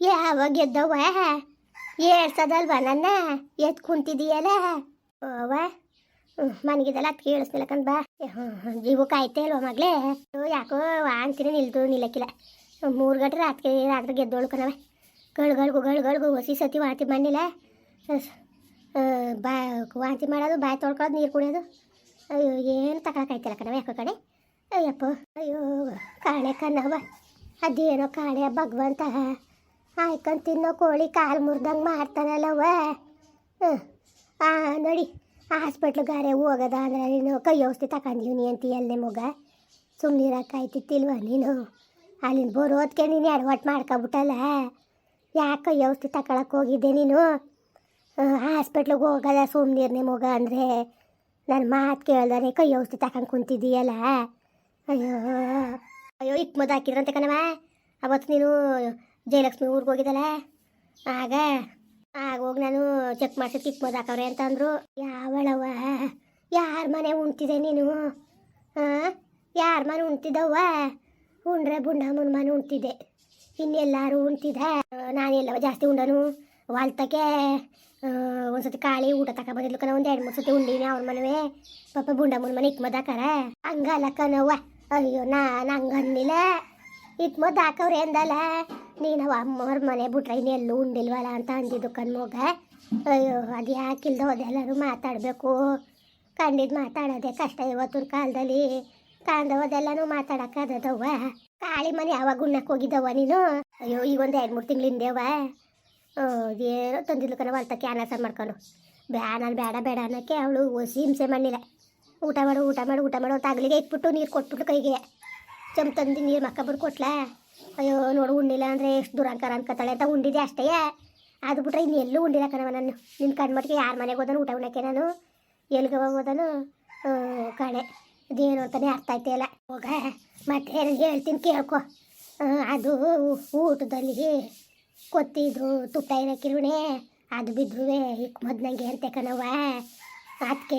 ಯಾವಾಗ ಎದ್ದವ ಏಳ್ಸದಲ್ವ ನನ್ನ? ಎದ್ ಕುಂತಿದೀಯಲ್ಲ? ಅವ ಮನಗಿದಲ್ಲ ಅದು ಕೇಳಿಸ್ನಿಲ್ಲ ಕಂದ್ ಬಾ. ಹ್ಮ್, ಜೀವು ಕಾಯ್ತೆ ಅಲ್ವ ಮಗಳೇ? ಯಾಕೋ ವಾಂತಿನೇ ನಿಲ್ದು ನಿಲ್ಲಕ್ಕಿಲ್ಲ. ಮೂರು ಗಂಟೆ ರಾತ್ರಿ ರಾತ್ರಿ ಗೆದ್ದೋಳು ಕಣವ ಗಳಿಗಳಿಗೂ ಗಳಿಗಳಿಗೂ ಹೊಸಿ ಸತಿ ವಾಂತಿ ಮಾಡಿಲ್ಲ ಬಾ ವಾಂತಿ ಮಾಡೋದು ಬಾಯಿ ತೊಳ್ಕೊಳ್ಳೋದು ನೀರು ಕುಡಿಯೋದು. ಅಯ್ಯೋ ಏನು ತಗೊಳಕಾಯ್ತಿಲ್ಲ ಕಣವ ಯಾಕೋ ಕಡೆ? ಅಯ್ಯಪ್ಪ ಅಯ್ಯೋ ಕಾಣೆ ಕಣವ ಅದೇನೋ ಕಾಣೆ ಭಗವಂತ. ಆಯ್ಕೊಂಡು ತಿನ್ನೋ ಕೋಳಿ ಕಾಲು ಮುರಿದಂಗೆ ಮಾಡ್ತಾನಲ್ಲವ ಹಾಂ ನೋಡಿ, ಹಾಸ್ಪಿಟ್ಲಿಗಾರೆ ಹೋಗೋದ ಅಂದ್ರೆ ನೀನು ಕೈ ಔಷಧಿ ತಗೊಂಡಿವ್ನಿ ಅಂತ ಎಲ್ಲೇ ಮಗ. ಸುಮ್ಮನಿರಕ್ಕಾಯ್ತಿತ್ತಿಲ್ವ ನೀನು? ಅಲ್ಲಿಂದ ಬರೋದಕ್ಕೆ ನೀನು ಎಡವಟ್ಟು ಮಾಡ್ಕೊಬಿಟ್ಟಲ್ಲ? ಯಾಕೆ ಕೈ ಔಷಧಿ ತಗೊಳಕ್ಕೆ ಹೋಗಿದ್ದೆ ನೀನು? ಹಾಸ್ಪಿಟ್ಲಿಗೆ ಹೋಗಲ್ಲ ಸುಮ್ಮನೆ ಮಗ ಅಂದರೆ. ನನ್ನ ಮಾತು ಕೇಳ್ದಾನೆ ಕೈ ಔಷಧಿ ತಗೊಂಡು ಕುಂತಿದ್ದೀಯಲ್ಲ. ಅಯ್ಯೋ. ಅಯ್ಯೋ ಇಕ್ ಮದ್ದು ಹಾಕಿದ್ರಂತೆ ಕಣವ ಅವತ್ತು ನೀನು ಜಯಲಕ್ಷ್ಮಿ ಊರಿಗೆ ಹೋಗಿದ್ದಲ್ಲ? ಆಗ ಆಗ ಹೋಗಿ ನಾನು ಚೆಕ್ ಮಾಡ್ಸಿದ್ ಇಕ್ ಮದ್ದು ಹಾಕವ್ರೆ ಅಂತ ಅಂದರು. ಯಾವಳವ ಯಾರ ಮನೆ ಉಣ್ತಿದೆ ನೀನು? ಹಾಂ ಯಾರ ಮನೆ ಉಣ್ತಿದ್ದವ್ವ? ಉಂಡ್ರೆ ಬುಂಡಮ್ಮನ ಮನೆ ಉಣ್ತಿದ್ದೆ. ಇನ್ನೆಲ್ಲರೂ ಉಣ್ತಿದ್ದ? ನಾನೆಲ್ಲವ ಜಾಸ್ತಿ ಉಂಡನು? ವಾಲ್ತಕ್ಕೆ ಒಂದ್ಸತಿ ಕಾಳಿ ಊಟ ತಕ ಬಂದಿದ್ಲು ಕಣ, ಒಂದು ಎರಡು ಮೂರು ಸತಿ ಉಂಡಿನಿ ಅವ್ರ ಮನವೇ. ಪಾಪ ಬುಂಡಮ್ಮನ ಮನೆ ಇಕ್ ಮದ್ದಾಕಾರ ಹಂಗಲ್ಲ ಕಣವ್ವ. ಅಯ್ಯೋ, ನಾ ನಂಗೆ ಅಂದಿಲ್ಲ. ಇಕ್ ಮದ್ದು ಹಾಕವ್ರೆ ಅಂದಲ್ಲ. ನೀನು ಅಮ್ಮವ್ರ ಮನೆ ಬಿಟ್ರೆ ಇನ್ನೆಲ್ಲೂ ಉಂಡಿಲ್ವಲ್ಲ ಅಂತ ಅಂದಿದ್ದು ಕಣ್ಮೋಗ ಅಯ್ಯೋ, ಅದು ಯಾಕಿಲ್ದ ಅದೆಲ್ಲರೂ ಮಾತಾಡಬೇಕು. ಕಂಡಿದ್ದು ಮಾತಾಡೋದೇ ಕಷ್ಟ ಇವತ್ತಿನ ಕಾಲದಲ್ಲಿ. ಕಾಣ್ದವದೆಲ್ಲನೂ ಮಾತಾಡೋಕ್ಕಾದದವ್ವ ಕಾಳಿ ಮನೆ ಯಾವಾಗ ಉಣ್ಣಕ್ಕೆ ಹೋಗಿದ್ದವ ನೀನು? ಅಯ್ಯೋ ಈಗ ಒಂದು ಎರಡು ಮೂರು ತಿಂಗಳಿಂದೇವ ಏನೋ ತಂದಿದ್ಲು ಕಣ ಹೊಲ್ತಕ್ಕೆ ಅನಾಸ ಮಾಡ್ಕೊಂಡು. ಬ್ಯಾ ನಾನು ಬೇಡ ಬೇಡ ಅನ್ನೋಕ್ಕೆ ಅವಳು ಹಿಂಸೆ ಮಾಡಿಲ್ಲ ಊಟ ಮಾಡು ಊಟ ಮಾಡು ಊಟ ಮಾಡು ಅಂತ ಇಟ್ಬಿಟ್ಟು ನೀರು ಕೊಟ್ಬಿಟ್ಟು ಕೈಗೆ. ಚಮ್ ತಂದು ನೀರು ಮಕ್ಕ ಮಕ್ಕಬಿಟ್ಟು ಕೊಟ್ಲಾ? ಅಯ್ಯೋ, ನೋಡು, ಉಣ್ಣಿಲ್ಲ ಅಂದರೆ ಎಷ್ಟು ದುರಂಕಾರ ಅನ್ಕೋತಾಳೆ ಅಂತ ಉಂಡಿದೆ ಅಷ್ಟೇ. ಅದು ಬಿಟ್ರೆ ಇನ್ನು ಎಲ್ಲೂ ಉಂಡಿಲ್ಲ ಕಣವ ನಾನು. ನಿನ್ನ ಕಣ್ಮಟ್ಟಿಗೆ ಯಾರ ಮನೆಗೆ ಹೋದನು, ಊಟ ಉಣ್ಣಕ್ಕೆ ನಾನು? ಎಲ್ಲಿಗೆ ಹೋಗೋದನು ಕಣೆ. ಅದೇನು ಅಂತಾನೆ ಅರ್ಥ ಆಯ್ತಾ ಇಲ್ಲ. ಹೋಗ, ಮತ್ತೆ ಹೇಳ್ತೀನಿ ಕೇಳ್ಕೊ. ಅದು ಊಟದಲ್ಲಿ ಕೊತ್ತಿದ್ರು ತುಪ್ಪ ಏನಕ್ಕಿರುಣೆ ಅದು ಬಿದ್ರು ಇಕ್ ಮೊದ್ನಂಗೆ ಅಂತೆ ಕಣವ ಅದಕ್ಕೆ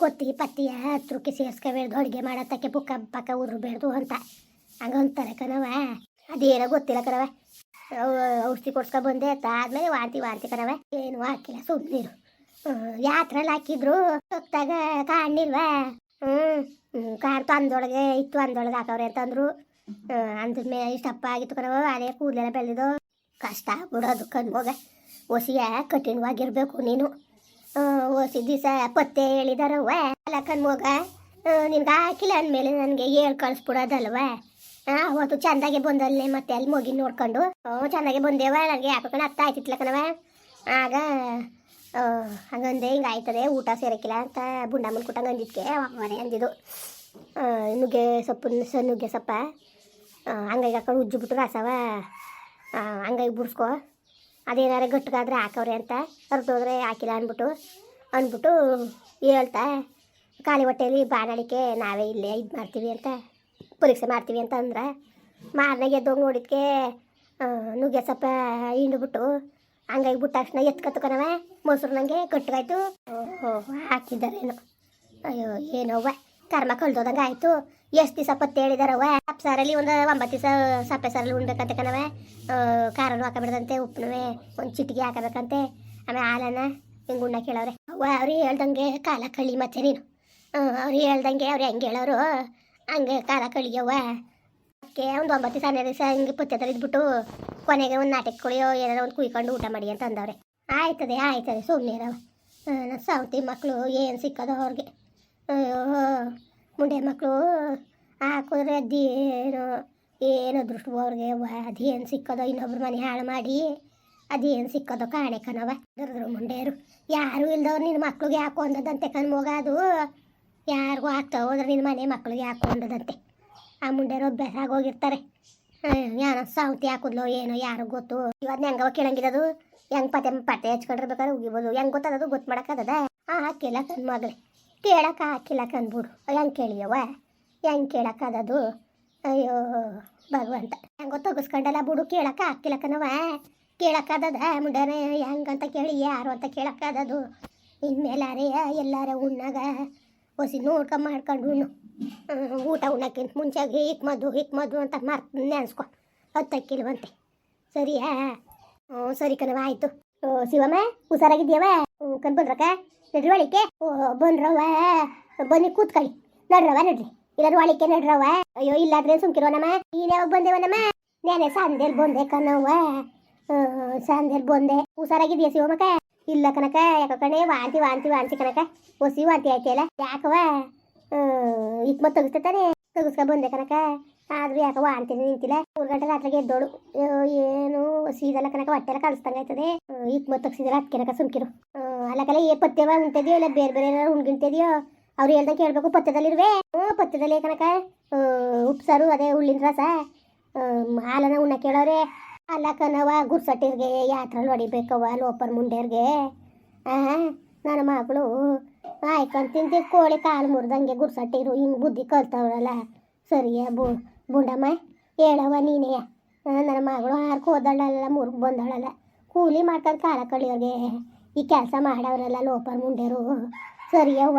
ಕೊತ್ತಿ ಪತ್ತಿಯ ಹತ್ರಕ್ಕೆ ಸೇರ್ಸ್ಕೋಬೇಡ್ದು ಅಡುಗೆ ಮಾಡತ್ತಕ್ಕೆ ಪುಕ್ಕ ಪಕ್ಕ ಉದ್ರಬೇಡ್ದು ಅಂತ. ಹಂಗಂತಾರೆ ಕಣವ ಅದೇನೋ ಗೊತ್ತಿಲ್ಲ ಕಣವ ಔಷಧಿ ಕೊಡ್ಸ್ಕೊ ಬಂದೆ ಆದ್ಮೇಲೆ ವಾರ್ತಿ ವಾರ್ತಿ ಕಣವ ಏನು ಹಾಕಿಲ್ಲ ಸುಮ್ಮನಿರು ಯಾತ್ರೆಲ್ಲ ಹಾಕಿದ್ರು, ಸುತ್ತಾಗ ಕಾಣಿಲ್ವಾ ಹ್ಞೂ ಕಾರ್ ತಂದೊಳಗೆ ಇತ್ತು ಅಂದೊಳಗೆ ಹಾಕವ್ರೆ ಅಂತಂದ್ರು. ಅಂದ್ಮೇಲೆ ಇಷ್ಟಪ್ಪ ಆಗಿತ್ತು ಕಣವ ಅದೇ ಕೂದಲೆಲ್ಲ ಬೆಳೆದು ಕಷ್ಟ ಬಿಡೋದು ಕಣ್ಮೋಗ. ಒಸಿಯ ಕಠಿಣವಾಗಿರ್ಬೇಕು ನೀನು. ಒಸಿ ದಿವಸ ಪತ್ತೆ ಹೇಳಿದಾರವ್ವ. ಅಲ್ಲ ಕಣ್ಮೋಗ ನಿನ್ಗೆ ಹಾಕಿಲ್ಲ ಅಂದಮೇಲೆ ನನಗೆ ಹೇಳಿ ಹಾಂ ಅವತ್ತು ಚಂದಾಗೆ ಬಂದಲ್ಲೇ ಮತ್ತೆ ಅಲ್ಲಿ ಮಗಿ ನೋಡ್ಕೊಂಡು. ಹ್ಞೂ ಚಂದಾಗೆ ಬಂದೇವ, ನನಗೆ ಯಾಕಂದ್ರೆ ಅರ್ಥ ಆಯ್ತಿತ್ಲ ಆಗ ಹಂಗಂದೆ ಹಿಂಗೆ ಆಯ್ತದೆ, ಊಟ ಸೇರಕ್ಕಿಲ್ಲ ಅಂತ ಬುಂಡಮ್ಮನ ಕುಟಂಗೆ ಅಂದಿದ್ಕೆ ಮನೆ ಅಂದಿದ್ದು. ನುಗ್ಗೆ ಸೊಪ್ಪು ಸ, ನುಗ್ಗೆ ಸೊಪ್ಪ. ಹಂಗಾಗಿ ಹಾಕೊಂಡು ಉಜ್ಜಿಬಿಟ್ಟು ರಾಸವ. ಹಂಗಾಗಿ ಬುಡ್ಸ್ಕೊ. ಅದೇನಾರ ಗಟ್ಟಿಗಾದ್ರೆ ಹಾಕವ್ರೆ ಅಂತ ಹರಿದೋದ್ರೆ ಹಾಕಿಲ್ಲ ಅಂದ್ಬಿಟ್ಟು ಅಂದ್ಬಿಟ್ಟು ಹೇಳ್ತಾ, ಖಾಲಿ ಹೊಟ್ಟೆಯಲ್ಲಿ ಬಾಣಾಡಿಕೆ ನಾವೇ ಇಲ್ಲೇ ಇದು ಮಾಡ್ತೀವಿ ಅಂತ, ಪರೀಕ್ಷೆ ಮಾಡ್ತೀವಿ ಅಂತ ಅಂದ್ರೆ, ಮಾರನೇ ಗೆದ್ದೋಗಿ ನೋಡಿದ್ಕೆ ನುಗ್ಗೆ ಸೊಪ್ಪ ಹಿಂಡ್ಬಿಟ್ಟು ಹಂಗಾಗಿ ಬಿಟ್ಟ ತಕ್ಷಣ ಎತ್ಕತ್ತು ಕಣವ ಮೊಸರು ನನಗೆ ಗಟ್ಟಿಗಾಯ್ತು ಓಹೋ, ಹಾಕಿದ್ದಾರೇನು. ಅಯ್ಯೋ ಏನವ್ವ ಕರ್ಮ ಕಳ್ದೋದಂಗೆ ಆಯಿತು. ಎಷ್ಟು ದಿವಸ ಪತ್ತೆ ಹೇಳಿದಾರವ ಸಾರಲ್ಲಿ ಒಂದು ಒಂಬತ್ತು ದಿವಸ ಸಪ್ಪೆ ಸಾರಲ್ಲಿ ಉಣ್ಬೇಕಂತ ಕಣವೆ ಖಾರನು ಹಾಕಬಿಡ್ದಂತೆ ಉಪ್ಪುನವೇ ಒಂದು ಚಿಟಿಗೆ ಹಾಕಬೇಕಂತೆ. ಆಮೇಲೆ ಹಾಲನ್ನ ಹಿಂಗೆ ಉಣ್ಣ ಕೇಳವ್ರೆ. ಅವ್ವ, ಅವ್ರು ಹೇಳ್ದಂಗೆ ಕಾಲ ಕಳಿ ಮತ್ತೆ ನೀನು. ಅವ್ರು ಹೇಳ್ದಂಗೆ ಅವ್ರು ಹೆಂಗೆ ಹೇಳೋರು? ಹಂಗೆ ಕಾಲ ಕಳಿಯವ್ವ ಅದಕ್ಕೆ ಒಂದು ಒಂಬತ್ತು ದಿವಸ, ಹನ್ನೆರಡು ದಿವಸ ಹಿಂಗೆ ಪತ್ತೆ ತರಿದ್ಬಿಟ್ಟು ಕೊನೆಗೆ ಒಂದು ನಾಟಕ ಕುಳಿಯೋ ಏನಾರ ಒಂದು ಕುಯ್ಕೊಂಡು ಊಟ ಮಾಡಿ ಅಂತ ಅಂದವ್ರೆ. ಆಯ್ತದೆ ಆಯ್ತದೆ ಸುಮ್ಮನೆ ಇರವ ಸೌತಿ ಮಕ್ಕಳು ಏನು ಸಿಕ್ಕದೋ ಅವ್ರಿಗೆ. ಅಯ್ಯೋ, ಮುಂಡೆ ಮಕ್ಕಳು ಹಾಕಿದ್ರೆ ಅದೇನು ಏನು ಅದೃಷ್ಟ ಅವ್ರಿಗೆ ಅದೇನು ಸಿಕ್ಕದೋ ಇನ್ನೊಬ್ರ ಮನೆ ಹಾಳು ಮಾಡಿ, ಅದೇನು ಸಿಕ್ಕದೋ ಕಾಣೆ ಕಣವ ದರ್ದ್ರು ಮುಂಡೆಯರು. ಯಾರು ಇಲ್ದವ್ರು ನಿನ್ನ ಮಕ್ಳಿಗೆ ಯಾಕೋ ಅಂದದಂತೆ ಕಣ್ಮೋಗ ಅದು. ಯಾರಿಗೂ ಆಗ್ತಾ ಹೋದ್ರೆ ನಿನ್ನ ಮನೆ ಮಕ್ಳಿಗೆ ಯಾಕೋ ಅಂದದಂತೆ. ಆ ಮುಂಡೆಯರು ಅಭ್ಯಾಸ ಆಗೋಗಿರ್ತಾರೆ ಏನೋ ಸೌತಿ ಹಾಕಿದ್ಲೋ ಏನೋ ಯಾರೋ ಗೊತ್ತು. ಇವತ್ತು ಹೆಂಗವ ಕೇಳಂಗಿರೋದು ಹೆಂಗ್ ಪತೆ ಪತ್ತೆ ಹಚ್ಕೊಂಡಿರ್ಬೇಕಾದ್ರೆ ಉಗಿಬೋದು. ಹೆಂಗ್ ಗೊತ್ತದದು ಗೊತ್ತು ಮಾಡಕ್ಕದ ಹಾಕಿಲ್ಲ ಕಣ್ ಮಗಳೇ. ಕೇಳಕ್ಕೆ ಹಾಕಿಲ್ಲ ಕಂದ್ಬಿಡು. ಹೆಂಗೆ ಕೇಳಿಯವ ಹೆಂಗೆ ಕೇಳಕ್ಕದದು ಅಯ್ಯೋ, ಭಗವಂತ. ಹೆಂಗೋ ತೆಗಿಸ್ಕೊಂಡಲ್ಲ ಬಿಡು ಕೇಳಕ್ಕೆ ಹಾಕಿಲ್ಲ ಕೇಳಕ್ಕದದ ಮುಂಡಾನೆ ಹೆಂಗಂತ ಕೇಳಿ, ಯಾರು ಅಂತ ಕೇಳಕ್ಕದದು ಇನ್ಮೇಲಾರೇ ಎಲ್ಲಾರ ಉಣ್ಣಾಗ ಹೊಸಿ ನೋಡ್ಕೊಂಡು ಮಾಡ್ಕೊಂಡು ಉಣ್ಣು. ಊಟ ಉಣ್ಣಕ್ಕಿಂತ ಮುಂಚೆಗೆ ಹಿಕ್ ಮದ್ದು ಹಿಕ್ ಮದ್ದು ಅಂತ ಮರ್ತು ನೆನೆಸ್ಕೊ. ಹತ್ತಕ್ಕಿಲ್ವಂತೆ. ಸರಿಯಾ? ಹ್ಞೂ ಸರಿ ಕಣವ ಆಯಿತು. ಓ, ಶಿವಮ್ಮ ಹುಷಾರಾಗಿದ್ಯವ ಹ್ಞೂ ಕಣ್ ಬಂದ್ರಕ್ಕ ಬನ್ರವ ಬನ್ನಿ ಕೂತ್ಕೊಳ್ಳಿ. ನಡ್ರವ ನಡ್ರಿ. ಇಲ್ಲಾದ್ರೂ ಒಳಿಕೆ ನಡ್ರವ ಅಯ್ಯೋ, ಇಲ್ಲಾದ್ರೆ ಸುಮ್ಕಿರೋನಮ್ಮ ನೀನ್ ಯಾವಾಗ ಬಂದೇವನಮ್ಮ ನಾನೇ ಸಂದೇಲ್ ಬಂದೆ ಕಣವ್ವ. ಸಂದೇಲ್ ಬಂದೆ. ಹುಷಾರಾಗಿದ್ಯಾ ಶಿವಮಕ್ಕ ಇಲ್ಲ ಕನಕ ಯಾಕ ಕಣೆ, ವಾಂತಿ ವಾಂತಿ ವಾಂತಿ ಕನಕ ಹೊಸಿ ವಾಂತಿ ಆಯ್ತಲ್ಲ ಯಾಕವ ಇಕ್ ಮತ್ತೆ ತೆಗಿಸ್ತಾನೆ ತೆಗಿಸ್ಕೊ ಬಂದೆ ಕನಕ ಆದ್ರೂ ಯಾಕ ವಾಂತಿ ನಿಂತಿಲ್ಲ. ಮೂರು ಗಂಟೆ ರಾತ್ರಿಗೆ ಎದ್ದೋಳು ಏನು ಸೀದಲ್ಲ ಕನಕ ಹೊಟ್ಟೆಲ್ಲ ಕಳಿಸ್ದಂಗ ಆಯ್ತದೆ. ಇಕ್ ಮತ್ತೆ ತೆಗ್ಸಿದ್ರೆ ಅದಕ್ಕೆ ಕನಕ ಸುಮ್ಕಿರು. ಅಲ್ಲಕಲ್ಲ, ಏ ಪಥ್ಯವ ಉಂಟದ್ಯೋ ಇಲ್ಲ ಬೇರೆ ಬೇರೆ ಏನಾರು ಉಣ್ಗಿಂತದ್ಯೋ ಅವ್ರು ಹೇಳ್ದಂಗೆ ಕೇಳಬೇಕು ಪಥ್ಯದಲ್ಲಿರುವೆ ಹ್ಞೂ ಪಥ್ಯದಲ್ಲಿ ಕನಕ ಉಪ್ಸಾರು, ಅದೇ ಉಳ್ಳಿನ ರಸ. ಹಾಲನ ಉಣ್ಣ ಕೇಳೋರೆ ಅಲ್ಲ ಕನವ ಗುರ್ಸಟ್ಟಿರ್ಗೆ ಯಾತ್ರಲ್ಲಿ ಹೊಡಿಬೇಕವ ಲೋಪರ್ ಮುಂಡೆರ್ಗೆ. ಹಾಂ ನನ್ನ ಮಗಳು. ಆಯ್ಕೊಂಡು ತಿಂತಿ ಕೋಳಿ ಕಾಲು ಮುರಿದಂಗೆ ಗುರ್ಸಟ್ಟಿರು, ಹಿಂಗೆ ಬುದ್ಧಿ ಕಲ್ತವ್ರಲ್ಲ. ಸರಿಯಾ ಬು, ಬುಂಡಮ್ಮ? ಹೇಳವ ನೀನೇ. ನನ್ನ ಮಗಳು ಹಾರ್ಕೋದಳಲ್ಲ ಮುರ್ಗ್ ಬಂದಳಲ್ಲ. ಕೂಲಿ ಮಾಡ್ಕೊಂಡು ಕಾಲ ಕಳಿಯೋಗೆ ಈ ಕೆಲಸ ಮಾಡೋರೆಲ್ಲ ಲೋಪರ್ ಮುಂಡೆರು ಸರಿಯವ್ವ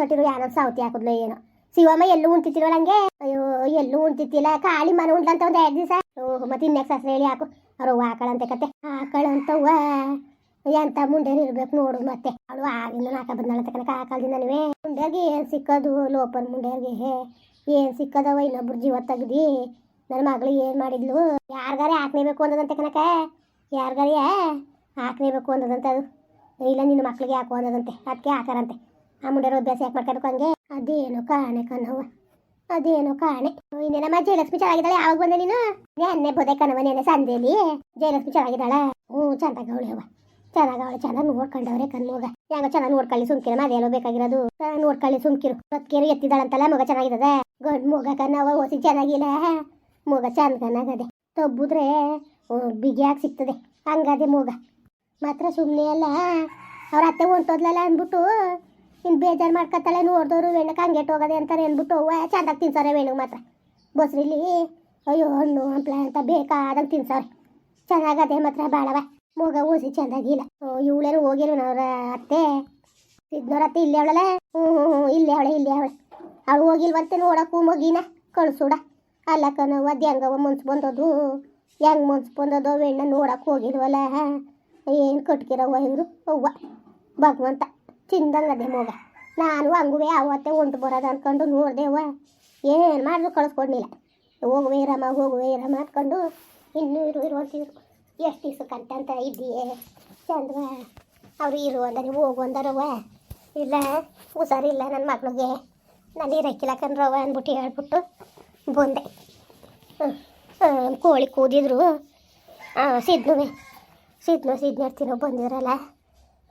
ಸಟ್ಟಿರು ಯಾರೋ ಸೌತಿ ಹಾಕಿದ್ಲು ಏನು. ಶಿವಮ್ಮ ಎಲ್ಲೂ ಉಂಟಿತಿರೋ ಹಂಗೆ ಅಯ್ಯೋ, ಎಲ್ಲೂ ಉಂಟಿತ್ತಿಲ್ಲ ಖಾಲಿ ಮನೆ ಉಂಡ್ಲಂತ ಒಂದು ಎರಡು ದಿವಸ. ಓಹ್, ಮತ್ತೆ ಇನ್ನೆಕ್ಸ್ ಸಸ್ರ ಹೇಳಿ ಹಾಕು. ಅವ್ರು ಆಕಳಂತೆ ಕತೆ. ಆಕಳಂತವ್ವ, ಎಂತ ಮುಂಡೇರು ಇರ್ಬೇಕು ನೋಡು ಮತ್ತೆ. ಅವಳು ಆಗಿನ ನಾಕ ಬಂದಳಂತ ಕನಕ ಆಕಳದಿಂದ ನೀವೇ. ಏನ್ ಸಿಕ್ಕೋದು? ಲೋಪರ್ ಮುಂಡ್ಯಾಗೆ ಏನು ಸಿಕ್ಕದವ? ಇನ್ನೊಬ್ರು ಜೀವ ತೆಗ್ದಿ. ನನ್ನ ಮಗಳು ಏನು ಮಾಡಿದ್ಲು? ಯಾರಿಗಾರೆ ಹಾಕ್ಲೇಬೇಕು ಅನ್ನೋದಂತೆ ಕನಕ ಯಾರಿಗಾರೆ ಹಾಕ್ನೇಬೇಕು ಅನ್ನೋದಂತೆ ಅದು. ಇಲ್ಲ, ನಿನ್ನ ಮಕ್ಳಿಗೆ ಹಾಕು ಅನ್ನೋದಂತೆ. ಅದಕ್ಕೆ ಹಾಕಾರಂತೆ ಆ ಮುಂಡ್ಯಾರ ಅಭ್ಯಾಸ ಯಾಕೆ ಮಾಡ್ಕೋಬೇಕು ಹಂಗೆ? ಅದೇನೋ ಕಾಣೆ ಕಣ್ಣವ್ವ ಅದೇನೋ ಕಾಣೆ. ಇನ್ನೇನಮ್ಮ? ಜಯಲಕ್ಷ್ಮಿ ಚೆನ್ನಾಗಿದ್ದಾಳೆ. ಯಾವಾಗ ಬಂದೆ ನೀನು? ನೆನ್ನೆ ಬೋದೆ ಕಣವ ನೆನ್ನೆ ಸಂದೇಲಿ. ಜಯಲಕ್ಷ್ಮಿ ಚೆನ್ನಾಗಿದ್ದಾಳೆ. ಹ್ಞೂ ಚಂದಾಗವಳೆ ಅವ ಚೆನ್ನಾಗವಳೆ ಚೆನ್ನಾಗಿ ನೋಡ್ಕೊಂಡವ್ರೆ ಕಣ್ಮಗ. ಯಾಕ ಚೆನ್ನಾಗಿ ನೋಡ್ಕೊಳ್ಳಿ ಸುಮ್ಕಿರ. ಅದೇನೋ ಬೇಕಾಗಿರೋದು. ನೋಡ್ಕೊಳ್ಳಿ ಸುಮ್ಕಿರು. ರತ್ಕೇರು ಎತ್ತಿದ್ದಾಳಂತಲ್ಲ, ಮಗ ಚೆನ್ನಾಗಿದ್ದದೆ? ಗಂಡ್ ಮಗ ಕಣ್ಣವ ಓಸಿ ಚೆನ್ನಾಗಿಲ್ಲ. ಮಗ ಕಣ್ಣಾಗದೆ ತಬ್ಬುದ್ರೆ ಬಿಗಿಯಾಗಿ ಸಿಗ್ತದೆ. ಹಂಗದೆ ಮಗ. ಮಾತ್ರ ಸುಮ್ಮನೆ ಅಲ್ಲ. ಅವ್ರ ಅತ್ತೆ ಹೊಂಟೋದ್ಲಲ್ಲ ಅಂದ್ಬಿಟ್ಟು ಇನ್ನು ಬೇಜಾರು ಮಾಡ್ಕೊತಾಳೆ ನೋಡಿದವರು ವೇಣಕ್ಕೆ ಹಂಗೆಟ್ ಹೋಗೋದೆ ಅಂತಾರೆ ಅಂದ್ಬಿಟ್ಟು ಚಂದಾಗಿ ತಿನ್ಸವ್ರೆ ವೇಣು ಮಾತ್ರ. ಬಸ್ರಿಲಿ, ಅಯ್ಯೋ ಹಣ್ಣು, ಹಂಪ್ಲ ಅಂತ ಬೇಕಾದಂಗೆ ತಿನ್ಸವ್ರೆ. ಚೆನ್ನಾಗದೆ ಮಾತ್ರ ಬಾಳವ. ಮೂಗ ಊಸಿ ಚೆಂದಾಗಿಲ್ಲ. ಇವಳೇನು ಹೋಗಿರು ಅವ್ರ ಅತ್ತೆ. ಇದ್ನವ್ರ ಅತ್ತೆ ಇಲ್ಲೇ ಅವಳಲ್ಲ? ಹ್ಞೂ ಹ್ಞೂ ಹ್ಞೂ ಇಲ್ಲೇ ಅವಳೆ ಇಲ್ಲೇ ಅವಳೆ. ಅವಳು ಹೋಗಿಲ್ವಂತೆ ನೋಡಕ್ಕೂ ಮಗಿನ, ಕಳ್ಸೂಡ. ಅಲ್ಲ ಅದು ಹೆಂಗವ ಮುನ್ಸ್ ಬಂದದು ಹೆಂಗ್ ಮುನ್ಸ್ ಬಂದದೋ ವೇಣ್ಣ ನೋಡಕ್ಕೆ ಹೋಗಿಲ್ವಲ್ಲ? ಏನು ಕಟ್ಕಿರವ್ವ ಇವರು? ಅವ್ವ, ಭಗವಂತ ತಿಂದಂಗದೆ ಮಗ. ನಾನು ಹಂಗುವೆ ಅವತ್ತೆ ಹೊಂಟು ಬರೋದು ಅನ್ಕೊಂಡು ನೋಡ್ದೆವ್ವ ಏನು ಮಾಡಿದ್ರು ಕಳಿಸ್ಕೊಡ್ಲಿಲ್ಲ. ಹೋಗುವೆ ಇರಮ್ಮ ಹೋಗುವೆ ಇರಮ್ಮ ಅಂದ್ಕೊಂಡು ಇನ್ನೂ ಇರು ಇರು ಅಂತಿದ್ರು ಎಷ್ಟು ದಿವ್ಸಕ್ಕಂತ ಅಂತ ಇದ್ದೀಯೇ? ಚಂದ್ವ, ಅವರು ಇರು ಅಂದರೆ, ಹೋಗು ಅಂದರವ್ವ ಇಲ್ಲ, ಹುಷಾರಿಲ್ಲ ನನ್ನ ಮಕ್ಳಿಗೆ ನಾನು ಇರಕ್ಕಿಲ್ಲ ಕಣ್ರವ್ವ ಅಂದ್ಬಿಟ್ಟು ಹೇಳ್ಬಿಟ್ಟು ಬಂದೆ. ಕೋಳಿ ಕೂದಿದ್ರು. ಸಿದ್ನುವೆ ಸಿದ್ನು ಸಿದ್ನರ್ತಿನೋ ಬಂದಿದ್ರಲ್ಲ,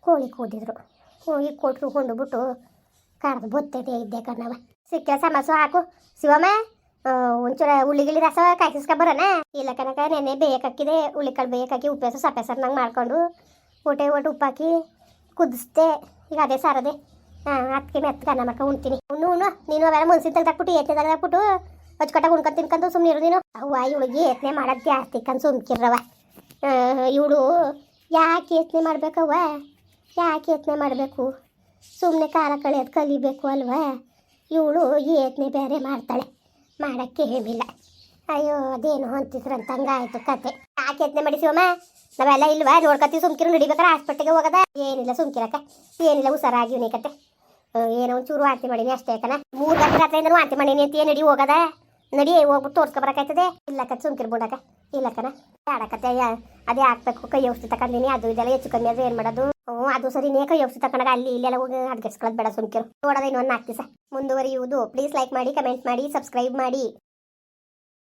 ಕೋಳಿ ಕೂದಿದ್ರು ಹೋಗಿ ಕೊಟ್ಟರು ಕೊಂಡುಬಿಟ್ಟು ಕರೆದು ಬೊತ್ತೈತೆ ಇದ್ದೆ ಕಣ್ಣವ. ಸಿಕ್ಕ ಸಮಸ್ಯೆ ಹಾಕು. ಶಿವಮ್ಮ ಒಂಚೂರ ಉಳ್ಳಿಗಿಳಿ ರಸ ಕಾಯ್ಸಿಸ್ಕೊಬರೋಣ ಇಲ್ಲ ಕನಕ ನೆನೆ ಬೇಯಕ್ಕಾಕಿದೆ ಉಳ್ಳಿಕಾಳು ಬೇಯಕ್ಕಾಕಿ ಉಪ್ಪೆಸು ಸಪ್ಪೆ ನಂಗೆ ಮಾಡ್ಕೊಂಡು ಊಟ ಒಟ್ಟು ಉಪ್ಪಾಕಿ ಕುದಿಸ್ದೆ. ಈಗ ಅದೇ ಸಾರದೆ. ಹಾಂ ಅದಕ್ಕೆ ಮೆತ್ತಗೆ ಅನ್ನ ಮಾಡ್ಕೊಂಡು ಉಣ್ತೀನಿ. ಉಣ್ಣು ಉಣ್ಣು. ನೀನು ಅವೆಲ್ಲ ಮುನ್ಸಿನ ತೆಗ್ದಾಕ್ಬಿಟ್ಟು ಏತನೆ ತೆಗ್ದಾಕ್ಬಿಟ್ಟು ಹಚ್ಕಟ್ಟಾಗ ಉಣ್ಕೊಂಡು ತಿನ್ಕೊಂಡು ಸುಮ್ಮನೆ ಇರು ನೀನು. ಅವ್ವ, ಇವಳಿಗೆ ಏತನೆ ಮಾಡೋದು ಜಾಸ್ತಿ ಕಣ್ ಸುಮ್ಕಿರ್ರವ ಇವಳು ಯಾಕೆ ಯೋಚನೆ ಮಾಡ್ಬೇಕವ್ವ? ಯಾಕೆ ಯೋಚನೆ ಮಾಡಬೇಕು? ಸುಮ್ಮನೆ ಕಾಲ ಕಳೆಯೋದು ಕಲಿಬೇಕು ಅಲ್ವಾ? ಇವಳು ಯೋಚನೆ ಬೇರೆ ಮಾಡ್ತಾಳೆ. ಮಾಡೋಕ್ಕೆ ಹೇಳಿಲ್ಲ ಅಯ್ಯೋ, ಅದೇನು ಅಂತಿದ್ರಂತ ಹಂಗಾಯ್ತು ಕತೆ. ಯಾಕೆ ಯತ್ನೆ ಮಾಡಿಸಿವಮ್ಮ ನಾವೆಲ್ಲ ಇಲ್ವಾ? ನೋಡ್ಕತ್ತೀವಿ, ಸುಮ್ಕಿರು ನಡಿಬೇಕಾರೆ ಹಾಸ್ಪಿಟ್ಲಿಗೆ ಹೋಗದ? ಏನಿಲ್ಲ, ಸುಮ್ಕಿರಕ್ಕ. ಏನಿಲ್ಲ, ಹುಷಾರಾಗಿ ನೀ ಕತೆ. ಏನೋ ಒಂಚೂರು ವಾಂತಿ ಮಾಡೀನಿ ಅಷ್ಟೇ ಕಣ. ಮೂರು ಗಂಟೆ ರಾತ್ರಿಯಿಂದ ವಾಂತಿ ಮಾಡೀನಿ ಅಂತ ಏನು ನಡಿ ಹೋಗದ? ನಡಿ ಹೋಗ್ಬಿಟ್ಟು ತೋರ್ಸ್ಕೊಬರಕಾಯ್ತದೆ? ಇಲ್ಲ ಕತ್ ಸುಮ್ಕಿರ್ಬೋಡಕ ಇಲ್ಲ ಕಣ ಆಡಕತ್ತೆ. ಅದೇ ಹಾಕ್ಬೇಕು. ಕೈ ಔಷಧಿ ತಗೊಂಡಿನಿ ಅದು ಇದೆಲ್ಲ ಹೆಚ್ಚು ಕಮ್ಮಿ ಅದು ಏನು ಮಾಡೋದು? ಹ್ಞೂ, ಅದು ಸರಿನೇ ಕೈ ಔಷಧಿ ತಕೊಂಡಾಗ ಅಲ್ಲಿ ಇಲ್ಲೆಲ್ಲ ಹೋಗಿ ಅಡ್ಗೆಸ್ಕೊಳ್ಳೋದು ಬೇಡ ಸುಮ್ಕಿರು. ನೋಡೋದ ಇನ್ನೊಂದು ಹಾಕ್ತಿ ಸರ್ ಮುಂದುವರಿಯುವುದು. ಪ್ಲೀಸ್ ಲೈಕ್ ಮಾಡಿ ಕಮೆಂಟ್ ಮಾಡಿ ಸಬ್ಸ್ಕ್ರೈಬ್ ಮಾಡಿ.